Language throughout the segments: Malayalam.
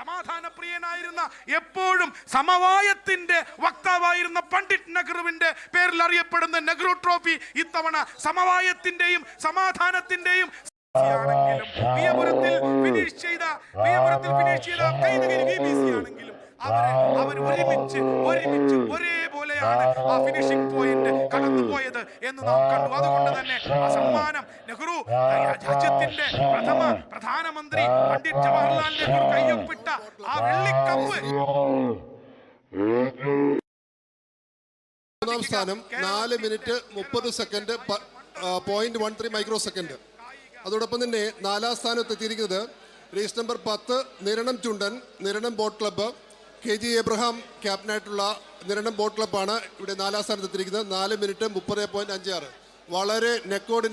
സമാധാന പ്രിയനായിരുന്ന എപ്പോഴും സമവായത്തിന്റെ വക്താവായിരുന്ന പണ്ഡിറ്റ് നെഹ്റുവിന്റെ പേരിൽ അറിയപ്പെടുന്ന നെഹ്റു ട്രോഫി ഇത്തവണ സമവായത്തിന്റെയും സമാധാനത്തിന്റെയും വിയപുരത്തിൽ ഫിനിഷ് ചെയ്ത ഫിനിഷ് ചെയ്ത ആണെങ്കിലും അവർ അവർ ഒരുമിച്ച് ഒരുമിച്ച് ഒരേപോലെയാണ് ആ ഫിനിഷിംഗ് പോയിന്റ് കടന്നുപോയത് എന്ന് നാം കണ്ടു. അതുകൊണ്ട് തന്നെ ആ സമ്മാനം നെഹ്റു രാജ്യത്തിന്റെ പ്രഥമ പ്രധാനമന്ത്രി പണ്ഡിറ്റ് ജവഹർലാൽ നെഹ്റു കയ്യൊപ്പിട്ട ആ വെള്ളിക്കപ്പ്. മൂന്നാം സ്ഥാനം നാല് മിനിറ്റ് മുപ്പത് second point one three micro second അതോടൊപ്പം തന്നെ നാലാം സ്ഥാനത്ത് എത്തിയിരിക്കുന്നത് റേസ് നമ്പർ പത്ത് Niranam Chundan Niranam boat club. K G Abraham ക്യാപ്റ്റനായിട്ടുള്ള Niranam boat ക്ലബ്ബാണ് ഇവിടെ നാലാം സ്ഥാനത്ത് എത്തിയിരിക്കുന്നത് നാല് മിനിറ്റ് മുപ്പത് പോയിന്റ് അഞ്ച് ആറ്. വളരെ നെക്കോട്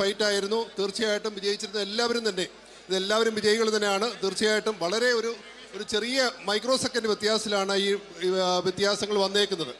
ഫൈറ്റ് ആയിരുന്നു. തീർച്ചയായിട്ടും വിജയിച്ചിരുന്ന എല്ലാവരും തന്നെ ഇതെല്ലാവരും വിജയികൾ തന്നെയാണ്. തീർച്ചയായിട്ടും വളരെ ഒരു ഒരു ചെറിയ മൈക്രോ സെക്കൻഡ് വ്യത്യാസത്തിലാണ് ഈ വ്യത്യാസങ്ങൾ വന്നേക്കുന്നത്.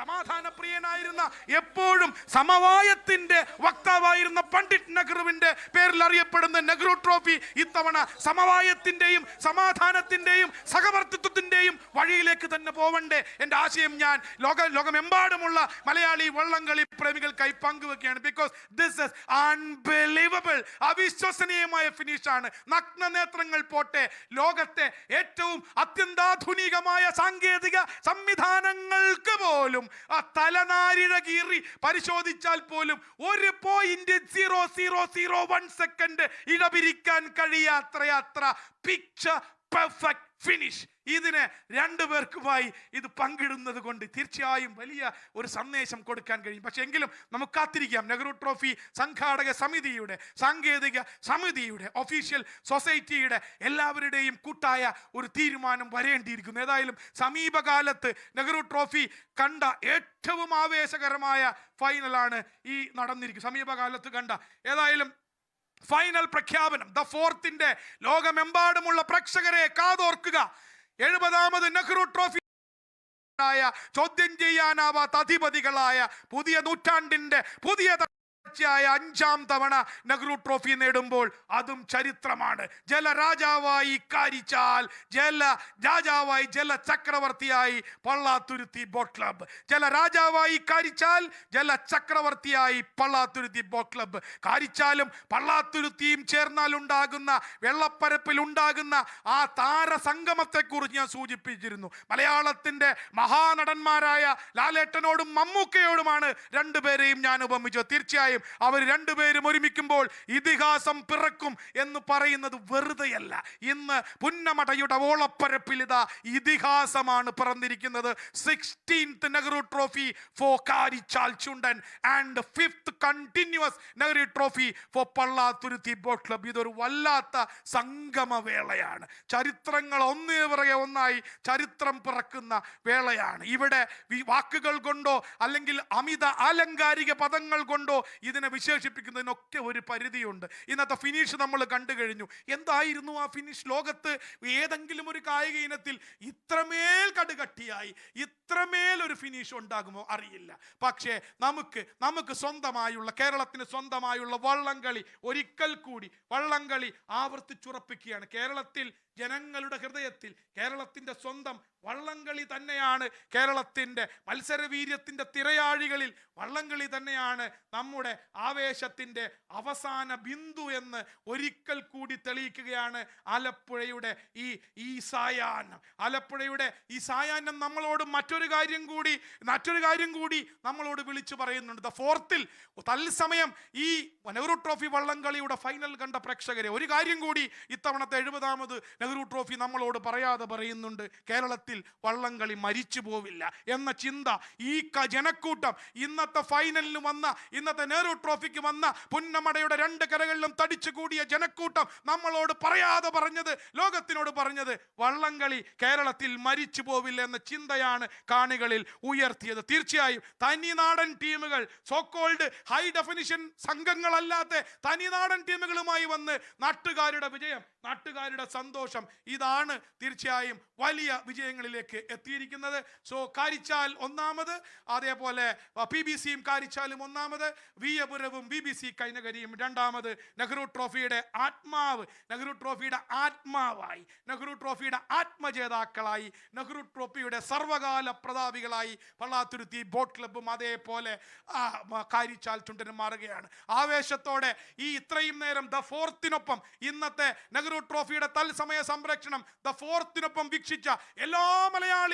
അറിയപ്പെടുന്ന സമാധാന പ്രിയനായിരുന്ന എപ്പോഴും സമവായത്തിന്റെ വക്താവായിരുന്ന പണ്ഡിറ്റ് നെഹ്റുവിന്റെ പേരിൽ അറിയപ്പെടുന്ന നെഹ്റു ട്രോഫി ഇത്തവണ സമവായത്തിന്റെയും സമാധാനത്തിന്റെയും സഹവർത്തിത്വത്തിന്റെയും വഴിയിലേക്ക് തന്നെ പോവണ്ടേ? എന്റെ ആശയം ഞാൻ ലോക ലോകമെമ്പാടുമുള്ള മലയാളി വള്ളംകളി പ്രേമികൾക്കായി പങ്കുവെക്കുകയാണ്. ബിക്കോസ് ദിസ് ഇസ് അൺബിലീവബിൾ അവിശ്വസനീയമായ ഫിനിഷാണ് നഗ്ന നേത്രങ്ങൾ പോട്ടെ. ലോകത്തെ ഏറ്റവും അത്യന്താധുനികമായ സാങ്കേതിക സംവിധാനങ്ങൾക്ക് പോലും ആ തലനാരിഴ കീറി പരിശോധിച്ചാൽ പോലും ഒരു point zero zero zero one second ഇടപിരിക്കാൻ കഴിയാത്ര അത്ര പിക്ചർ പെർഫെക്റ്റ് ഫിനിഷ് ഇതിനെ രണ്ടു പേർക്കുമായി ഇത് പങ്കിടുന്നത് കൊണ്ട് തീർച്ചയായും വലിയ ഒരു സന്ദേശം കൊടുക്കാൻ കഴിയും. പക്ഷെ എങ്കിലും നമുക്ക് കാത്തിരിക്കാം. നെഹ്റു ട്രോഫി സംഘാടക സമിതിയുടെ സാങ്കേതിക സമിതിയുടെ ഒഫീഷ്യൽ സൊസൈറ്റിയുടെ എല്ലാവരുടെയും കൂട്ടായ ഒരു തീരുമാനം വരേണ്ടിയിരിക്കുന്നു. ഏതായാലും സമീപകാലത്ത് നെഹ്റു ട്രോഫി കണ്ട ഏറ്റവും ആവേശകരമായ ഫൈനലാണ് ഈ നടന്നിരിക്കുന്നത്. സമീപകാലത്ത് കണ്ട. ഏതായാലും ഫൈനൽ പ്രഖ്യാപനം. ദ ഫോർത്തിന്റെ ലോകമെമ്പാടുമുള്ള പ്രേക്ഷകരെ കാതോർക്കുക. എഴുപതാമത് നെഹ്റു ട്രോഫി ചോദ്യം ചെയ്യാനാവാത്ത അധിപതികളായ പുതിയ നൂറ്റാണ്ടിന്റെ പുതിയ തുടർച്ചയായ അഞ്ചാം തവണ നെഹ്റു ട്രോഫി നേടുമ്പോൾ അതും ചരിത്രമാണ്. ജലരാജാവായി കാരിച്ചാൽ ജല രാജാവായി ജല ചക്രവർത്തിയായി പള്ളാത്തുരുത്തി ബോട്ട് ക്ലബ്ബ് ജലരാജാവായി കാരിച്ചാൽ ജല ചക്രവർത്തിയായി പള്ളാത്തുരുത്തി ബോട്ട് ക്ലബ്ബ് കാരിച്ചാലും പള്ളാത്തുരുത്തിയും ചേർന്നാൽ ഉണ്ടാകുന്ന വെള്ളപ്പരപ്പിൽ ഉണ്ടാകുന്ന ആ താരസംഗമത്തെക്കുറിച്ച് ഞാൻ സൂചിപ്പിച്ചിരുന്നു. മലയാളത്തിന്റെ മഹാനടന്മാരായ ലാലേട്ടനോടും മമ്മൂക്കയോടുമാണ് രണ്ടുപേരെയും ഞാൻ ഉപമിച്ചത്. തീർച്ചയായും അവർ രണ്ടുപേരും ഒരുമിക്കുമ്പോൾ ഇതിഹാസം പിറക്കും എന്ന് പറയുന്നത് വെറുതെയല്ല. ഇന്ന് പുന്നമടയുടെ ഓളപ്പരപ്പിൽ ഇതാ ഇതിഹാസമാണ് പിറന്നിരിക്കുന്നത്. Sixteenth Nehru trophy for Karichal Chundan and fifth continuous Nehru trophy for Pallathuruthy boat club ഇതൊരു വല്ലാത്ത സംഗമവേളയാണ്. ചരിത്രങ്ങൾ ഒന്നേ പിറകെ ഒന്നായി ചരിത്രം പിറക്കുന്ന വേളയാണ്. ഇവിടെ വാക്കുകൾ കൊണ്ടോ അല്ലെങ്കിൽ അമിത ആലങ്കാരിക പദങ്ങൾ കൊണ്ടോ ഇതിനെ വിശേഷിപ്പിക്കുന്നതിനൊക്കെ ഒരു പരിധിയുണ്ട്. ഇന്നത്തെ ഫിനിഷ് നമ്മൾ കണ്ടു കഴിഞ്ഞു എന്തായിരുന്നു ആ ഫിനിഷ് ലോകത്ത് ഏതെങ്കിലും ഒരു കായിക ഇനത്തിൽ ഇത്രമേൽ കടുകട്ടിയായി ഇത്രമേൽ ഒരു ഫിനിഷ് ഉണ്ടാകുമോ അറിയില്ല. പക്ഷേ നമുക്ക് നമുക്ക് സ്വന്തമായുള്ള കേരളത്തിന് സ്വന്തമായുള്ള വള്ളംകളി ഒരിക്കൽ കൂടി വള്ളംകളി ആവർത്തിച്ചുറപ്പിക്കുകയാണ്. കേരളത്തിൽ ജനങ്ങളുടെ ഹൃദയത്തിൽ കേരളത്തിന്റെ സ്വന്തം വള്ളംകളി തന്നെയാണ് കേരളത്തിന്റെ മത്സരവീര്യത്തിന്റെ തിരയാഴികളിൽ വള്ളംകളി തന്നെയാണ് നമ്മുടെ ആവേശത്തിന്റെ അവസാന ബിന്ദു എന്ന് ഒരിക്കൽ കൂടി തെളിയിക്കുകയാണ് ആലപ്പുഴയുടെ ഈ ഈ സായാഹ്നം. ആലപ്പുഴയുടെ ഈ സായാഹ്നം നമ്മളോട് മറ്റൊരു കാര്യം കൂടി മറ്റൊരു കാര്യം കൂടി നമ്മളോട് വിളിച്ചു പറയുന്നുണ്ട്. ദ ഫോർത്തിൽ തത്സമയം ഈ നെഹ്റു ട്രോഫി വള്ളംകളിയുടെ ഫൈനൽ കണ്ട പ്രേക്ഷകരെ ഒരു കാര്യം കൂടി ഇത്തവണത്തെ എഴുപതാമത് നെഹ്റു ട്രോഫി നമ്മളോട് പറയാതെ പറയുന്നുണ്ട് കേരളത്തിൽ വള്ളംകളി മരിച്ചു പോവില്ല എന്ന ചിന്ത ഈ ജനക്കൂട്ടം ഇന്നത്തെ ഫൈനലിന് വന്ന ഇന്നത്തെ നെഹ്റു ട്രോഫിക്ക് വന്ന പുന്നമടയുടെ രണ്ട് കരകളിലും തടിച്ചു കൂടിയ ജനക്കൂട്ടം നമ്മളോട് പറയാതെ പറഞ്ഞത് ലോകത്തിനോട് പറഞ്ഞത് വള്ളംകളി കേരളത്തിൽ മരിച്ചു പോവില്ല എന്ന ചിന്തയാണ് കാണികളിൽ ഉയർത്തിയത്. തീർച്ചയായും തനിനാടൻ ടീമുകൾ സോക്കോൾഡ് ഹൈ ഡെഫിനിഷൻ സംഘങ്ങളല്ലാത്ത തനിനാടൻ ടീമുകളുമായി വന്ന് നാട്ടുകാരുടെ വിജയം നാട്ടുകാരുടെ സന്തോഷം ഇതാണ് തീർച്ചയായും വലിയ വിജയങ്ങളിലേക്ക് എത്തിയിരിക്കുന്നത്. സോ കാരിച്ചാൽ ഒന്നാമത് അതേപോലെ പി ബി സിയും കാരിച്ചാലും ഒന്നാമത് വിയപുരവും ബി ബി സി കൈനകരിയും രണ്ടാമത് നെഹ്റു ട്രോഫിയുടെ ആത്മാവ്. നെഹ്റു ട്രോഫിയുടെ ആത്മാവായി. നെഹ്റു ട്രോഫിയുടെ ആത്മജേതാക്കളായി. നെഹ്റു ട്രോഫിയുടെ സർവകാല പ്രതാപികളായി പള്ളാത്തുരുത്തി ബോട്ട് ക്ലബ്ബും അതേപോലെ കാരിച്ചാൽ ചുണ്ടനും മാറുകയാണ്. ആവേശത്തോടെ ഈ ഇത്രയും നേരം ദ ഫോർത്തിനൊപ്പം ഇന്നത്തെ നെഹ്റു ട്രോഫിയുടെ തത്സമയ സംരക്ഷണം ദ ഫോർത്തിനൊപ്പം വീക്ഷിച്ച എല്ലാ മലയാളി